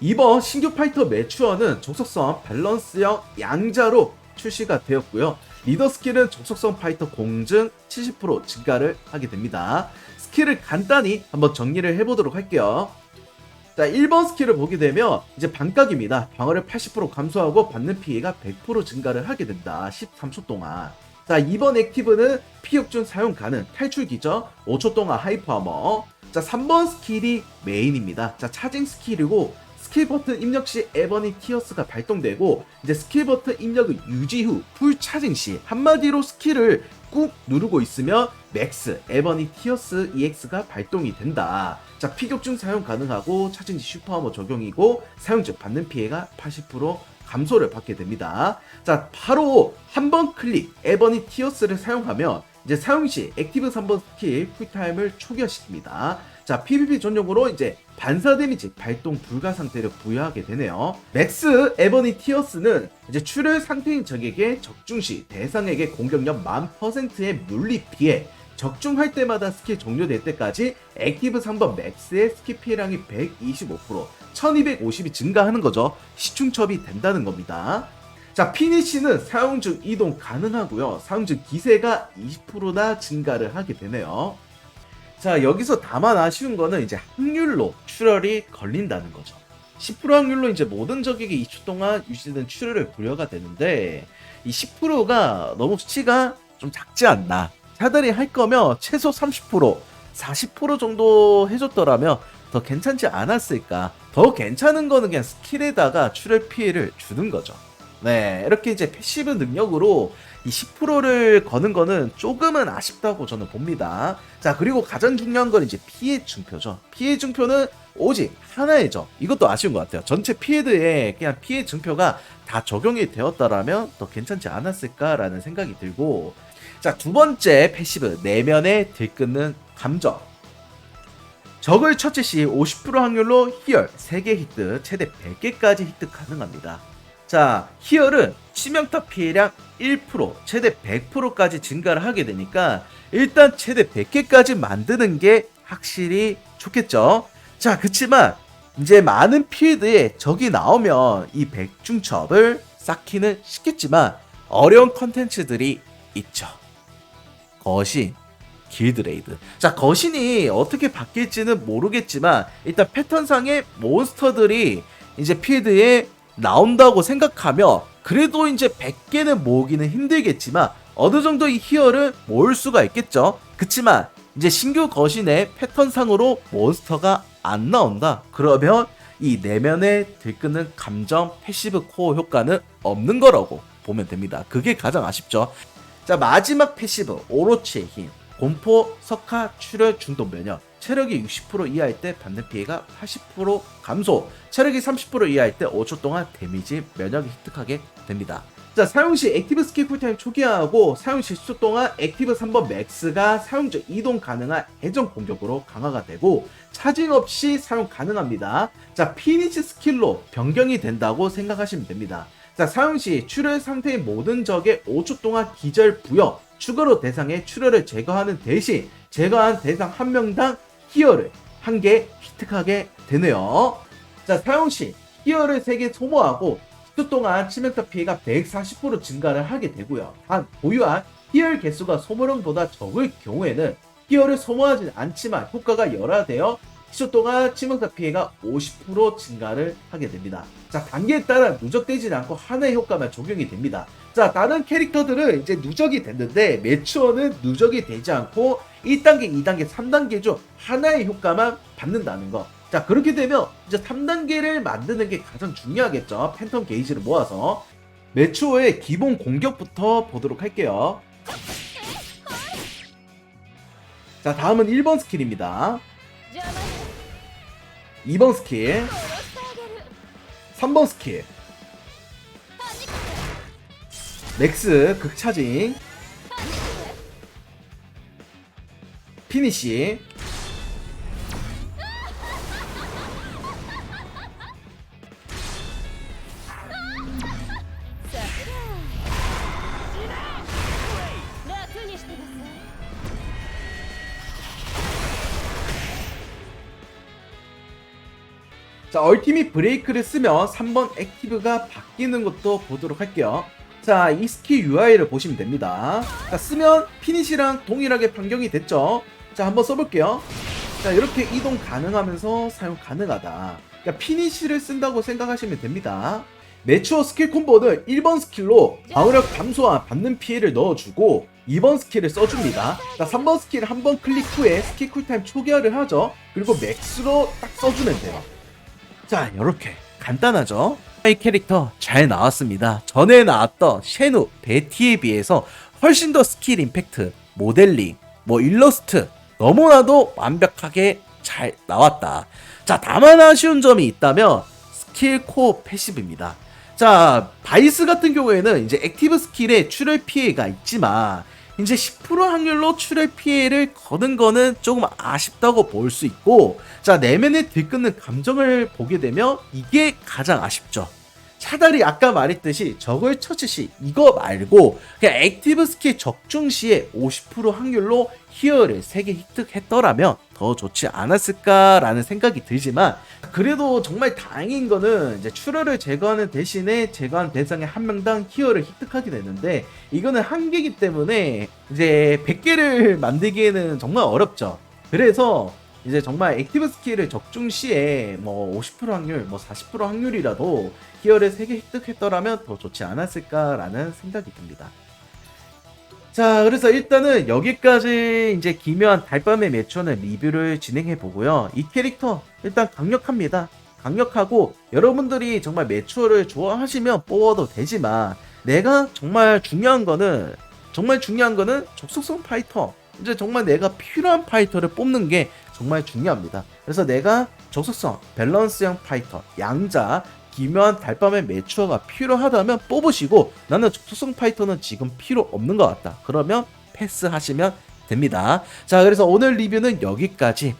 이번 신규 파이터 매추어는 적속성 밸런스형 양자로 출시가 되었고요. 리더 스킬은 적속성 파이터 공증 70% 증가를 하게 됩니다. 스킬을 간단히 한번 정리를 해보도록 할게요. 자, 1번 스킬을 보게 되면 이제 반각입니다. 방어를 80% 감소하고 받는 피해가 100% 증가를 하게 된다. 13초 동안. 자, 2번 액티브는 피격준 사용 가능 탈출 기저 5초 동안 하이퍼 아머. 자, 3번 스킬이 메인입니다. 자, 차징 스킬이고 스킬 버튼 입력 시 에버니 티어스가 발동되고 이제 스킬 버튼 입력을 유지 후 풀 차징 시 한마디로 스킬을 꾹 누르고 있으면 맥스 에버니 티어스 EX가 발동이 된다. 자 피격중 사용 가능하고 차징 시 슈퍼하머 적용이고 사용 즉 받는 피해가 80% 감소를 받게 됩니다. 자 바로 한 번 클릭 에버니 티어스를 사용하면 이제 사용 시 액티브 3번 스킬 쿨타임을 초기화시킵니다. 자, PVP 전용으로 이제 반사 데미지 발동 불가 상태를 부여하게 되네요. 맥스 에버니 티어스는 이제 출혈 상태인 적에게 적중 시 대상에게 공격력 만 퍼센트의 물리 피해 적중할 때마다 스킬 종료될 때까지 액티브 3번 맥스의 스킬 피해량이 125% 1250이 증가하는 거죠. 시충첩이 된다는 겁니다. 자, 피니시는 사용 중 이동 가능하고요. 사용 중 기세가 20%나 증가를 하게 되네요. 자, 여기서 다만 아쉬운 거는 이제 확률로 출혈이 걸린다는 거죠. 10% 확률로 이제 모든 적에게 2초 동안 유지되는 출혈을 부여가 되는데 이 10%가 너무 수치가 좀 작지 않나. 차라리 할 거면 최소 30%, 40% 정도 해줬더라면 더 괜찮지 않았을까. 더 괜찮은 거는 그냥 스킬에다가 출혈 피해를 주는 거죠. 네, 이렇게 이제 패시브 능력으로 이 10%를 거는 거는 조금은 아쉽다고 저는 봅니다. 자, 그리고 가장 중요한 건 이제 피해 증표죠. 피해 증표는 오직 하나의 점. 이것도 아쉬운 것 같아요. 전체 피해드에 그냥 피해 증표가 다 적용이 되었다라면 더 괜찮지 않았을까라는 생각이 들고. 자, 두 번째 패시브. 내면에 들끓는 감정. 적을 처치 시 50% 확률로 희열 3개 히트, 최대 100개까지 히트 가능합니다. 자, 희열은 치명타 피해량 1%, 최대 100%까지 증가를 하게 되니까 일단 최대 100개까지 만드는 게 확실히 좋겠죠. 자, 그치만 이제 많은 필드에 적이 나오면 이 백중첩을 쌓기는 쉽겠지만 어려운 컨텐츠들이 있죠. 거신, 길드레이드. 자, 거신이 어떻게 바뀔지는 모르겠지만 일단 패턴상의 몬스터들이 이제 필드에 나온다고 생각하며 그래도 이제 100개는 모으기는 힘들겠지만 어느 정도 이 희열을 모을 수가 있겠죠. 그치만 이제 신규 거신의 패턴상으로 몬스터가 안 나온다. 그러면 이 내면에 들끓는 감정 패시브 코어 효과는 없는 거라고 보면 됩니다. 그게 가장 아쉽죠. 자 마지막 패시브 오로치의 힘. 공포, 석화, 출혈, 중독 면역. 체력이 60% 이하일 때 받는 피해가 80% 감소. 체력이 30% 이하일 때 5초 동안 데미지 면역이 획득하게 됩니다. 자 사용 시 액티브 스킬 쿨타임 초기화하고 사용 시 10초 동안 액티브 3번 맥스가 사용 중 이동 가능한 해전 공격으로 강화가 되고 차징 없이 사용 가능합니다. 자 피니시 스킬로 변경이 된다고 생각하시면 됩니다 자, 사용 시 출혈 상태인 모든 적의 5초 동안 기절 부여, 추가로 대상의 출혈을 제거하는 대신 제거한 대상 한 명당 희열을 한개 획득하게 되네요. 자, 사용 시 희열을 3개 소모하고 10초 동안 치명타 피해가 140% 증가를 하게 되고요. 단, 보유한 희열 개수가 소모량보다 적을 경우에는 희열을 소모하지 않지만 효과가 열화되어 10초 동안 치명타 피해가 50% 증가를 하게 됩니다. 자, 단계에 따라 누적되지 않고 하나의 효과만 적용이 됩니다. 자, 다른 캐릭터들은 이제 누적이 됐는데 매추어는 누적이 되지 않고 1단계, 2단계, 3단계 중 하나의 효과만 받는다는 거. 자, 그렇게 되면 이제 3단계를 만드는 게 가장 중요하겠죠. 팬텀 게이지를 모아서. 매추어의 기본 공격부터 보도록 할게요. 자, 다음은 1번 스킬입니다. 2번 스킬, 3번 스킬, 맥스 극차징, 피니시, 자, 얼티밋 브레이크를 쓰면 3번 액티브가 바뀌는 것도 보도록 할게요. 자, 이 스킬 UI를 보시면 됩니다. 자, 쓰면 피니시랑 동일하게 변경이 됐죠. 자, 한번 써볼게요. 자, 이렇게 이동 가능하면서 사용 가능하다. 그러니까 피니시를 쓴다고 생각하시면 됩니다. 매추어 스킬 콤보는 1번 스킬로 방어력 감소와 받는 피해를 넣어주고 2번 스킬을 써줍니다. 자, 3번 스킬 한번 클릭 후에 스킬 쿨타임 초기화를 하죠. 그리고 맥스로 딱 써주면 돼요. 자, 이렇게 간단하죠? 이 캐릭터 잘 나왔습니다. 전에 나왔던 셰누, 베티에 비해서 훨씬 더 스킬 임팩트, 모델링, 뭐 일러스트 너무나도 완벽하게 잘 나왔다. 자, 다만 아쉬운 점이 있다면 스킬 코어 패시브입니다. 자, 바이스 같은 경우에는 이제 액티브 스킬에 출혈 피해가 있지만 이제 10% 확률로 출혈 피해를 거는 거는 조금 아쉽다고 볼 수 있고 자 내면에 들끓는 감정을 보게 되면 이게 가장 아쉽죠 차라리 아까 말했듯이 적을 처치 시 이거 말고 그냥 액티브 스킬 적중 시에 50% 확률로 히어를 3개 획득했더라면 더 좋지 않았을까라는 생각이 들지만 그래도 정말 다행인 거는 이제 출혈을 제거하는 대신에 제거한 대상의 한 명당 히어를 획득하게 되는데 이거는 한계이기 때문에 이제 100개를 만들기에는 정말 어렵죠. 그래서 이제 정말 액티브 스킬을 적중 시에 뭐 50% 확률, 뭐 40% 확률이라도 히어를 3개 획득했더라면 더 좋지 않았을까라는 생각이 듭니다. 자, 그래서 일단은 여기까지 이제 기묘한 달밤의 매초는 리뷰를 진행해 보고요. 이 캐릭터 일단 강력합니다. 강력하고 여러분들이 정말 매초를 좋아하시면 뽑아도 되지만 내가 정말 중요한 거는 정말 중요한 거는 적속성 파이터. 이제 정말 내가 필요한 파이터를 뽑는 게 정말 중요합니다. 그래서 내가 적속성, 밸런스형 파이터, 양자, 기묘한 달밤의 매추어가 필요하다면 뽑으시고 나는 적속성 파이터는 지금 필요 없는 것 같다. 그러면 패스하시면 됩니다. 자, 그래서 오늘 리뷰는 여기까지.